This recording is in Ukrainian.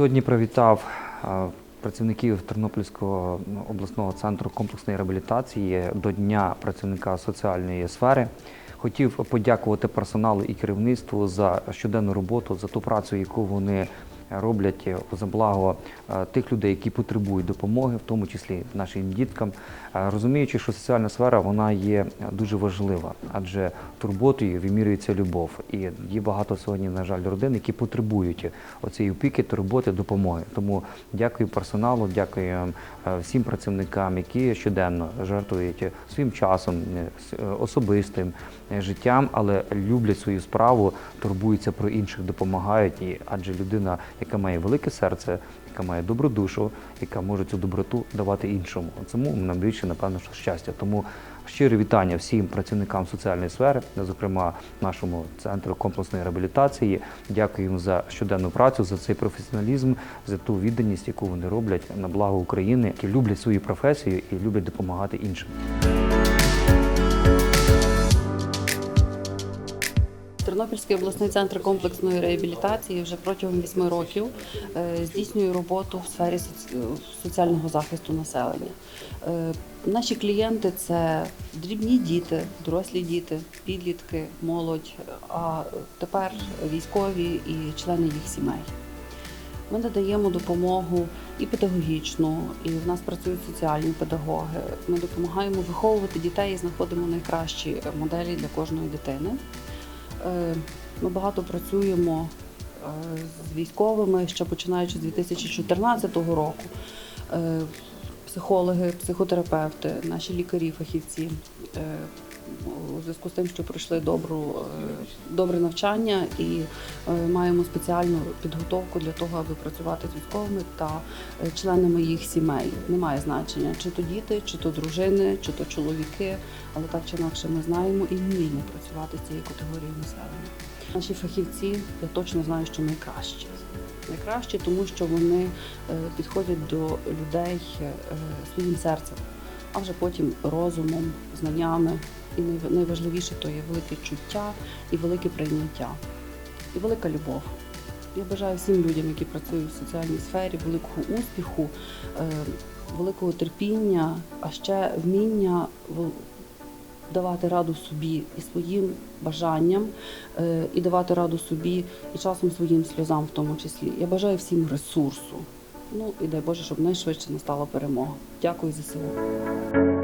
Сьогодні привітав е, працівників Тернопільського обласного центру комплексної реабілітації до Дня працівника соціальної сфери. Хотів подякувати персоналу і керівництву за щоденну роботу, за ту працю, яку вони роблять за благо е, тих людей, які потребують допомоги, в тому числі нашим діткам, Е, розуміючи, що соціальна сфера вона є дуже важлива, адже турботою вимірюється любов. І є багато сьогодні, на жаль, родин, які потребують оцієї опіки, турботи, допомоги. Тому дякую персоналу, дякую е, всім працівникам, які щоденно жертвують своїм часом, е, е, особистим е, життям, але люблять свою справу, турбуються про інших, допомагають. І адже людина, яка має велике серце, яка має добру душу, яка може цю доброту давати іншому. Цьому нам більше, напевно, що щастя. Тому щире вітання всім працівникам соціальної сфери, зокрема нашому центру комплексної реабілітації. Дякую їм за щоденну працю, за цей професіоналізм, за ту відданість, яку вони роблять на благо України, які люблять свою професію і люблять допомагати іншим. Тернопільський обласний центр комплексної реабілітації вже протягом вісьми років е, здійснює роботу в сфері соціального захисту населення. Е, Наші клієнти це дрібні діти, дорослі діти, підлітки, молодь, а тепер військові і члени їх сімей. Ми надаємо допомогу і педагогічну, і в нас працюють соціальні педагоги. Ми допомагаємо виховувати дітей і знаходимо найкращі моделі для кожної дитини. Е, Ми багато працюємо е, з військовими ще починаючи з 2014 року. Е, Психологи, психотерапевти, наші лікарі, фахівці у зв'язку з тим, що пройшли добру, е, добре навчання і е, маємо спеціальну підготовку для того, аби працювати з військовими та е, членами їх сімей. Немає значення, чи то діти, чи то дружини, чи то чоловіки, але так чи інакше ми знаємо і вміємо працювати з цією категорією населення. Наші фахівці, я точно знаю, що найкращі. Найкращі, тому що вони підходять до людей своїм серцем, а вже потім розумом, знаннями. І найважливіше то є велике чуття і велике прийняття, і велика любов. Я бажаю всім людям, які працюють в соціальній сфері, великого успіху, е, великого терпіння, а ще вміння давати раду собі і своїм бажанням, е, і давати раду собі і часом своїм сльозам, в тому числі. Я бажаю всім ресурсу. Ну і дай Боже, щоб найшвидше настала перемога. Дякую за село.